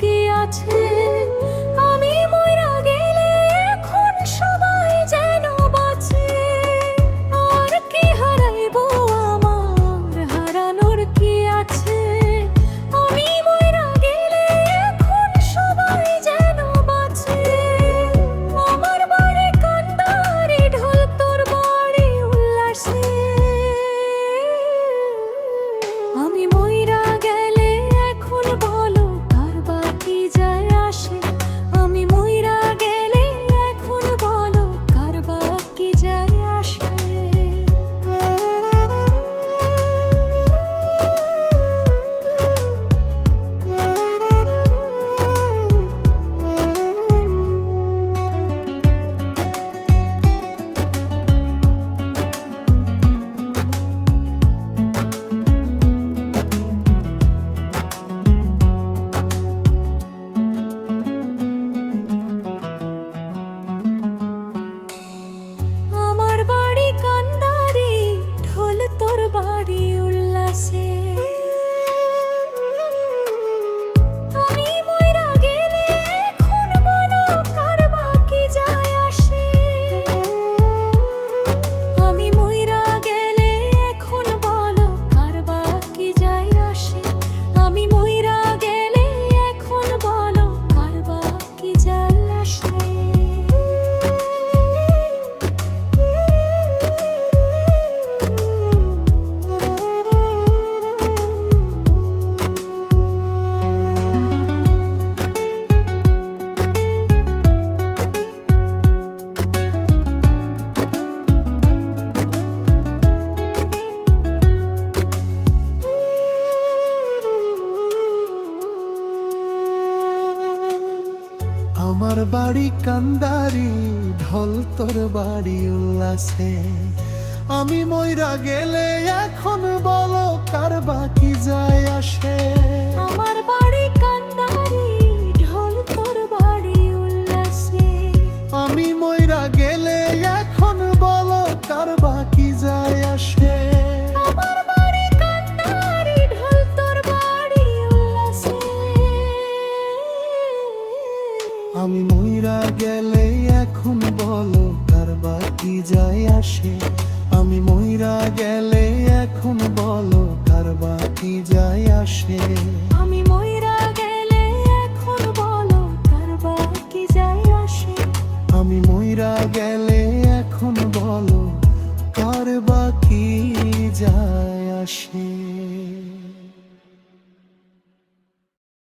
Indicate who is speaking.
Speaker 1: কি আছে?
Speaker 2: আমার বাড়ি কান্দারি, ঢল তোর বাড়ি উল্লাসে।
Speaker 1: আমি ময়রা গেলে এখন বলো কার বাকি যায় আসে। এখন বলো কার বাকি যায় আসে? আমি ময়রা গেলে এখন বলো কার বাকি যায় আসে?
Speaker 2: আমি ময়রা গেলে এখন বলো কার বাকি যায় আসে?
Speaker 1: আমি ময়রা গেলে এখন বলো কার বাকি যায় আসে?